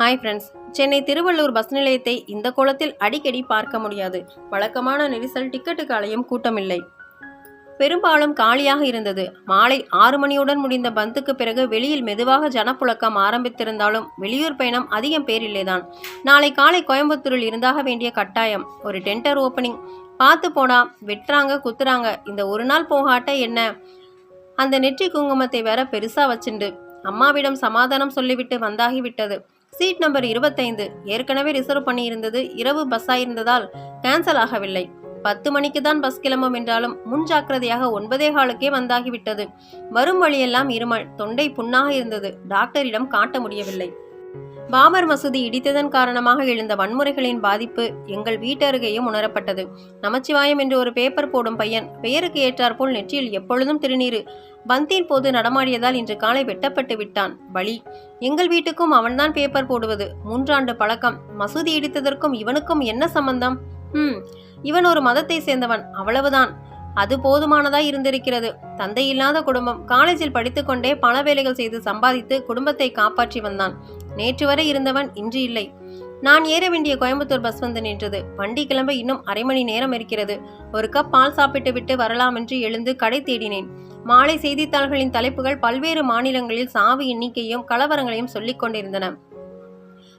Hi friends Chennai Tiruvallur bus நிலையத்தை இந்த கோலத்தில் அடிக்கடி பார்க்க முடியாது. வழக்கமான நெரிசல் டிக்கெட்டுக்கு அலையும் கூட்டமில்லை. பெரும்பாலும் காலியாக இருந்தது. மாலை ஆறு மணியுடன் முடிந்த பந்துக்கு பிறகு வெளியில் மெதுவாக ஜனப்புழக்கம் ஆரம்பித்திருந்தாலும் வெளியூர் பயணம் அதிகம் பேர் இல்லைதான் நாளை காலை கோயம்புத்தூரில் இருந்தாக வேண்டிய கட்டாயம். ஒரு டெண்டர் ஓப்பனிங் பார்த்து போனா வெட்டுறாங்க குத்துறாங்க. இந்த ஒரு நாள் போகாட்ட என்ன? அந்த நெற்றி குங்குமத்தை வேற பெருசா வச்சுண்டு. அம்மாவிடம் சமாதானம் சொல்லிவிட்டு வந்தாகிவிட்டது சீட் நம்பர் இருபத்தைந்து ஏற்கனவே ரிசர்வ் பண்ணியிருந்தது. இரவு பஸ்ஸாக இருந்ததால் கேன்சல் ஆகவில்லை. பத்து மணிக்கு தான் பஸ் கிளம்பும் என்றாலும் முன் ஜாக்கிரதையாக ஒன்பதே காலுக்கே வந்தாகிவிட்டது. வரும் வழியெல்லாம் இருமல் தொண்டை புண்ணாக இருந்தது. டாக்டரிடம் காட்ட முடியவில்லை. பாபர் மசூதி இடித்ததன் காரணமாக எழுந்த வன்முறைகளின் பாதிப்பு எங்கள் வீட்டருகேயும் உணரப்பட்டது. நமச்சிவாயம் என்று ஒரு பேப்பர் போடும் பையன் பெயருக்கு ஏற்றாற்போல் நெற்றியில் எப்பொழுதும் திருநீரு. பந்தின் போது நடமாடியதால் இன்று காலை வெட்டப்பட்டு விட்டான். பலி எங்கள் வீட்டுக்கும் அவன்தான் பேப்பர் போடுவது. மூன்றாண்டு பழக்கம். மசூதி இடித்ததற்கும் இவனுக்கும் என்ன சம்பந்தம்? ம் இவன் ஒரு மதத்தை சேர்ந்தவன். அவ்வளவுதான். அது போதுமானதாய் இருந்திருக்கிறது. தந்தை இல்லாத குடும்பம். காலேஜில் படித்துக்கொண்டே பல வேலைகள் செய்து சம்பாதித்து குடும்பத்தை காப்பாற்றி வந்தான். நேற்று வரை இருந்தவன் இன்று இல்லை. நான் ஏற வேண்டிய கோயம்புத்தூர் பஸ் வந்து நின்றது. வண்டி கிளம்ப இன்னும் அரை மணி நேரம் இருக்கிறது. ஒரு கப் பால் சாப்பிட்டு விட்டு வரலாம் என்று எழுந்து கடை தேடினேன். மாலை செய்தித்தாள்களின் தலைப்புகள் பல்வேறு மாநிலங்களில் சாவு எண்ணிக்கையும் கலவரங்களையும் சொல்லிக் கொண்டிருந்தன.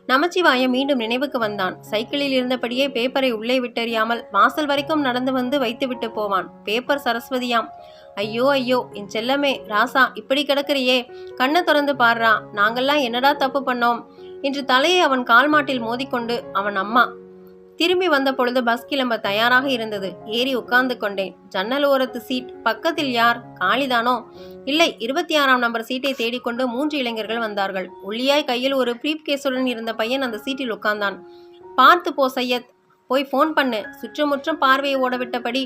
நமச்சிவாயம் மீண்டும் நினைவுக்கு வந்தான். சைக்கிளில் இருந்தபடியே பேப்பரை உள்ளே விட்டறியாமல் வாசல் வரைக்கும் நடந்து வந்து வைத்துவிட்டு போவான். பேப்பர் சரஸ்வதியாம் ஐயோ ஐயோ என் செல்லமே ராசா இப்படி கிடக்குறியே கண்ணை திறந்து பாடுறா நாங்கள்லாம் என்னடா தப்பு பண்ணோம்? என்று தலையை அவன் கால் மாட்டில் மோதிக்கொண்டு அவன் அம்மா திரும்பி வந்த பொழுது பஸ் கிளம்ப தயாராக இருந்தது. ஏறி உட்கார்ந்து கொண்டேன். ஜன்னல் ஓரத்து சீட் பக்கத்தில் யார்? காளிதானோ இல்லை இருபத்தி ஆறாம் நம்பர் சீட்டை தேடிக்கொண்டு மூன்று இளைஞர்கள் வந்தார்கள். ஒல்லியாய் கையில் ஒரு ப்ரீப் கேஸுடன் இருந்த பையன் அந்த சீட்டில் உட்கார்ந்தான். பார்த்து போ சையத். போய் ஃபோன் பண்ணு. சுற்றுமுற்றும் பார்வையை ஓடவிட்டபடி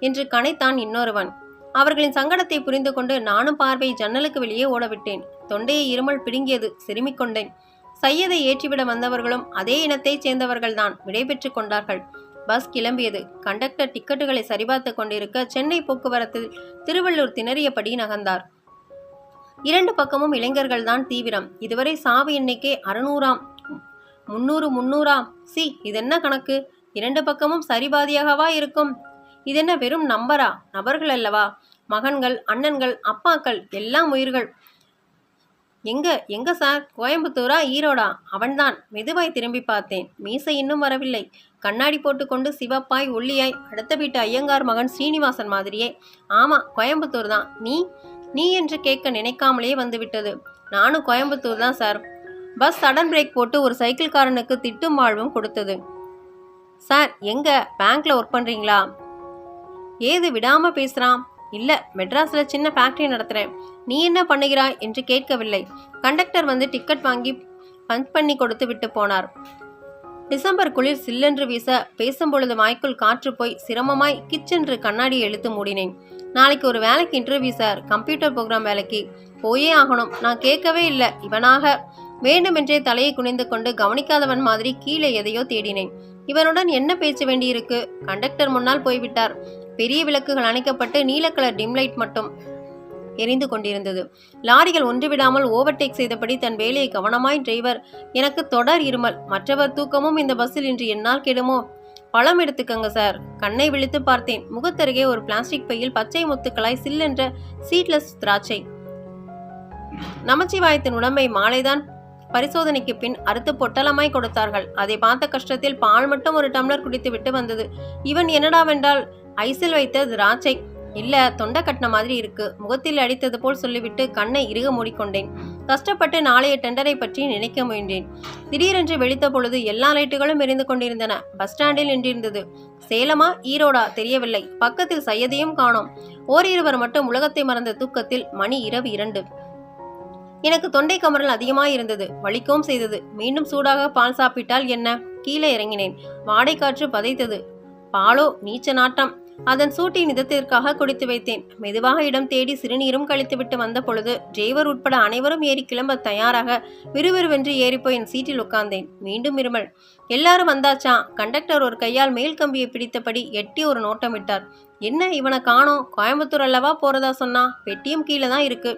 என்று கனைத்தான் இன்னொருவன். அவர்களின் சங்கடத்தை புரிந்து கொண்டு நானும் பார்வை ஜன்னலுக்கு வெளியே ஓடவிட்டேன். தொண்டையை இருமல் பிடுங்கியது சிறுமிக் கொண்டேன். சையதை ஏற்றிவிட வந்தவர்களும் அதே இனத்தைச் சேர்ந்தவர்கள்தான் விடைபெற்றுக் கொண்டார்கள். பஸ் கிளம்பியது. கண்டக்டர் டிக்கெட்டுகளை சரிபார்த்து கொண்டிருக்க சென்னை போக்குவரத்தில் திருவள்ளூர் திணறியபடி நகர்ந்தார். இரண்டு பக்கமும் இளைஞர்கள்தான் தீவிரம். இதுவரை சாவு எண்ணிக்கை அறுநூறாம் முன்னூறு முன்னூறாம். சி இதென்ன கணக்கு? இரண்டு பக்கமும் சரிபாதியாகவா இருக்கும்? இதென்ன வெறும் நம்பரா? நபர்கள் அல்லவா? மகன்கள் அண்ணன்கள் அப்பாக்கள் எல்லாம் உயிர்கள். எங்க எங்க சார்? கோயம்புத்தூரா? ஈரோடா? அவன்தான். மெதுவாய் திரும்பி பார்த்தேன். மீசை இன்னும் வரவில்லை. கண்ணாடி போட்டுக்கொண்டு சிவப்பாய் ஒல்லியாய் அடுத்த வீட்டு ஐயங்கார் மகன் ஸ்ரீனிவாசன் மாதிரியே. ஆமா கோயம்புத்தூர் தான். நீ? நீ என்று கேட்க நினைக்காமலே வந்துவிட்டது. நானும் கோயம்புத்தூர் தான் சார். பஸ் சடன் பிரேக் போட்டு ஒரு சைக்கிள்காரனுக்கு திட்டும் வாழ்வும் கொடுத்தது. சார் எங்க? பேங்க்ல ஒர்க் பண்றீங்களா? ஏது விடாம பேசுறான்? இல்ல மெட்ராஸ்ல சின்ன ஃபேக்டரி நடத்துறேன். நீ என்ன பண்ணுகிறாய் என்று கேட்கவில்லை. கண்டக்டர் வந்து டிக்கெட் வாங்கி பஞ்ச் பண்ணி கொடுத்து விட்டு போனார். டிசம்பர் குளிர் சில்லென்று வீச பேசும் பொழுது வாய்க்குள் காற்று போய் சிரமமாய் கிச்சென்று கண்ணாடியை இழுத்து மூடினேன். நாளைக்கு ஒரு வேலைக்கு இன்டர்வியூ சார் கம்ப்யூட்டர் ப்ரோக்ராம் வேலைக்கு போயே ஆகணும். நான் கேட்கவே இல்லை. இவனாக வேண்டுமென்றே தலையை குனிந்து கொண்டு கவனிக்காதவன் மாதிரி கீழே எதையோ தேடினேன். இவனுடன் என்ன பேச்சு வேண்டியிருக்கு? கண்டக்டர் முன்னால் போய்விட்டார். பெரிய விளக்குகள் அணைக்கப்பட்டு நீல கலர் மட்டும் எரிந்து கொண்டிருந்தது. லாரிகள் ஒன்று விடாமல் ஓவர்டேக் செய்தபடி தன் வேலையை கவனமாய் டிரைவர் எனக்கு தொடர் இருமல் மற்றவர் தூக்கமும் இந்த பஸ்ஸில் இன்று என்னால் கெடுமோ? பழம் எடுத்துக்கங்க சார் கண்ணை விழித்து பார்த்தேன். முகத்தருகே ஒரு பிளாஸ்டிக் பையில் பச்சை முத்துக்களாய் சில்லென்ற சீட்லெஸ் திராட்சை. நமச்சிவாயத்தின் உடம்பை மாலைதான் பரிசோதனைக்கு பின் அறுத்து பொட்டலமாய் கொடுத்தார்கள். அதை பார்த்த கஷ்டத்தில் பால் மட்டும் ஒரு டம்ளர் குடித்து விட்டு வந்தது. இவன் என்னடாவென்றால் ஐசில் வைத்த திராட்சை. இல்லை தொண்டை கட்டின மாதிரி இருக்கு. முகத்தில் அடித்தது போல் சொல்லிவிட்டு கண்ணை இறுக மூடிக்கொண்டேன். கஷ்டப்பட்டு நாளைய டெண்டரை பற்றி நினைக்க முயன்றேன். திடீரென்று வெடித்த பொழுது எல்லா லைட்டுகளும் எரிந்து கொண்டிருந்தன. பஸ் ஸ்டாண்டில் நின்றிருந்தது. சேலமா? ஈரோடா? தெரியவில்லை. பக்கத்தில் சையதையும் காணோம். ஓரிருவர் மட்டும் உலகத்தை மறந்த தூக்கத்தில் மணி இரவு இரண்டு. எனக்கு தொண்டை கமரல் அதிகமாக இருந்தது. வலிக்கவும் செய்தது. மீண்டும் சூடாக பால் சாப்பிட்டால் என்ன? கீழே இறங்கினேன். வாடை காற்று பதைத்தது. பாலோ நீச்ச நாட்டம். அதன் சூட்டி நிதத்திற்காக குடித்து வைத்தேன். மெதுவாக இடம் தேடி சிறுநீரும் கழித்துவிட்டு வந்த பொழுது டிரைவர் உட்பட அனைவரும் ஏறி கிளம்ப தயாராக விறுவிறுவென்று ஏறிப்போய் என் சீட்டில் உட்கார்ந்தேன். மீண்டும் இருமல். எல்லாரும் வந்தாச்சா? கண்டக்டர் ஒரு கையால் மேல் கம்பியை பிடித்தபடி எட்டி ஒரு நோட்டமிட்டார் என்ன இவனை காணோம்? கோயம்புத்தூர் அல்லவா போறதா சொன்னா? பெட்டியும் கீழே தான் இருக்கு.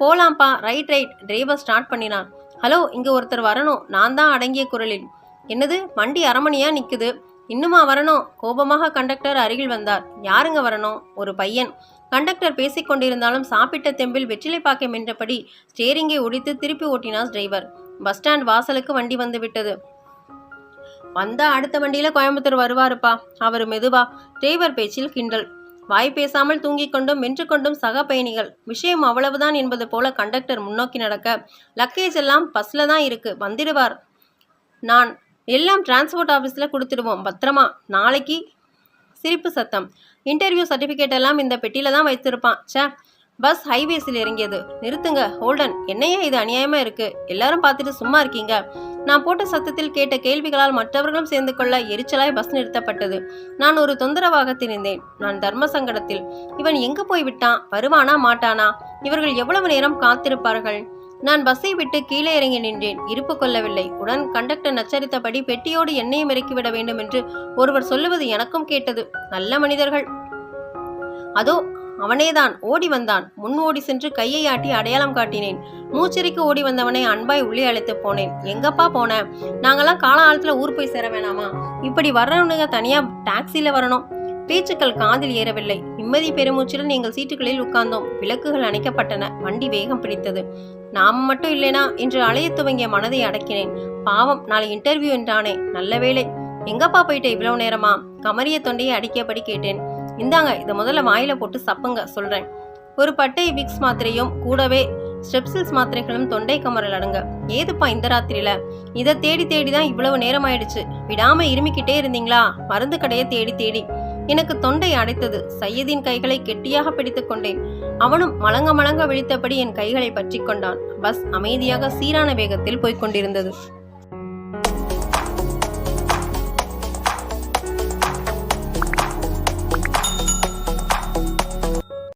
போலாம்ப்பா ரைட் ரைட் டிரைவர் ஸ்டார்ட் பண்ணினான் ஹலோ இங்கே ஒருத்தர் வரணும். நான் தான் அடங்கிய குரலில். என்னது? வண்டி அரமணியா நிற்குது இன்னுமா வரணும்? கோபமாக கண்டக்டர் அருகில் வந்தார். யாருங்க வரணும்? ஒரு பையன். கண்டக்டர் பேசிக்கொண்டிருந்தாலும் சாப்பிட்ட தெம்பில் வெற்றிலை பாக்கை மென்றபடி ஸ்டேரிங்கை ஒடித்து திருப்பி ஓட்டினார் டிரைவர். பஸ் ஸ்டாண்ட் வாசலுக்கு வண்டி வந்து விட்டது. வந்தா அடுத்த வண்டியில கோயம்புத்தூர் வருவாருப்பா. அவர் மெதுவா டிரைவர் பேச்சில் கிண்டல். வாய் பேசாமல் தூங்கிக் கொண்டும் மென்று கொண்டும் சக பயணிகள். விஷயம் அவ்வளவுதான் என்பது போல கண்டக்டர் முன்னோக்கி நடக்க லக்கேஜ் எல்லாம் பஸ்ல தான் இருக்கு. வந்துடுவார். நான் எல்லாம் டிரான்ஸ்போர்ட் ஆஃபீஸில் கொடுத்துடுவோம். பத்திரமா. நாளைக்கு சிரிப்பு சத்தம். இன்டர்வியூ சர்டிஃபிகேட் எல்லாம் இந்த பெட்டியில் தான் வைத்திருப்பான். ச்சே பஸ் ஹைவேஸில் இறங்கியது. நிறுத்துங்க. ஹோல்டன் என்னையா இது அநியாயமா இருக்கு? எல்லாரும் பார்த்துட்டு சும்மா இருக்கீங்க. நான் போட்ட சத்தத்தில் கேட்ட கேள்விகளால் மற்றவர்களும் சேர்ந்து கொள்ள எரிச்சலாய் பஸ் நிறுத்தப்பட்டது. நான் ஒரு தொந்தரவாக திரிந்தேன். நான் தர்ம சங்கடத்தில். இவன் எங்க போய் விட்டான்? வருவானா? மாட்டானா? இவர்கள் எவ்வளவு நேரம் காத்திருப்பார்கள்? நான் பஸ்ஸை விட்டு கீழே இறங்கி நின்றேன். இருப்பு கொள்ளவில்லை. உடன் கண்டக்டர் நச்சரித்தபடி பெட்டியோடு எண்ணெயும் இறக்கிவிட வேண்டும் என்று ஒருவர் சொல்லுவது எனக்கும் கேட்டது. நல்ல மனிதர்கள். அதோ அவனேதான். ஓடி வந்தான். முன் ஓடி சென்று கையை ஆட்டி அடையாளம் காட்டினேன். மூச்சரிக்கு ஓடி வந்தவனை அன்பாய் உள்ளே அழைத்து போனேன். எங்கப்பா போன? நாங்கெல்லாம் காலகாலத்துல ஊர் போய் சேர வேணாமா? இப்படி வர்றவனுங்க தனியா டாக்ஸில வரணும். பேச்சுக்கள் காதில் ஏறவில்லை. நிம்மதி பெருமூச்சுடன் எங்கள் சீட்டுகளில் உட்கார்ந்தோம். விளக்குகள் அணைக்கப்பட்டன. வண்டி வேகம் பிடித்தது. நாம் மட்டும் இல்லைனா என்று அலைய துவங்கிய மனதை அடக்கினேன். பாவம் நாளை இன்டர்வியூ என்றானே. நல்ல வேளை. எங்கப்பா போயிட்ட இவ்வளவு நேரமா? கமரிய தொண்டையை அடிக்கியபடி கேட்டேன். இந்தாங்க இதை முதல்ல வாயில போட்டு சப்புங்க சொல்றேன். ஒரு பட்டை விக்ஸ் மாத்திரையும் கூடவே ஸ்டெப்சில்ஸ் மாத்திரைகளும் தொண்டை கமரல் அடங்க. ஏதுப்பா இந்த ராத்திரியில? இதை தேடி தேடி தான் இவ்வளவு நேரம் ஆயிடுச்சு விடாம இருமிக்கிட்டே இருந்தீங்களா? மருந்து கடையை தேடி தேடி. எனக்கு தொண்டை அடைத்தது. சையதின் கைகளை கெட்டியாக பிடித்துக் கொண்டேன். அவனும் மலங்க மலங்க விழித்தபடி என் கைகளை பற்றி கொண்டான். பஸ் அமைதியாக சீரான வேகத்தில் போய்க் கொண்டிருந்தது.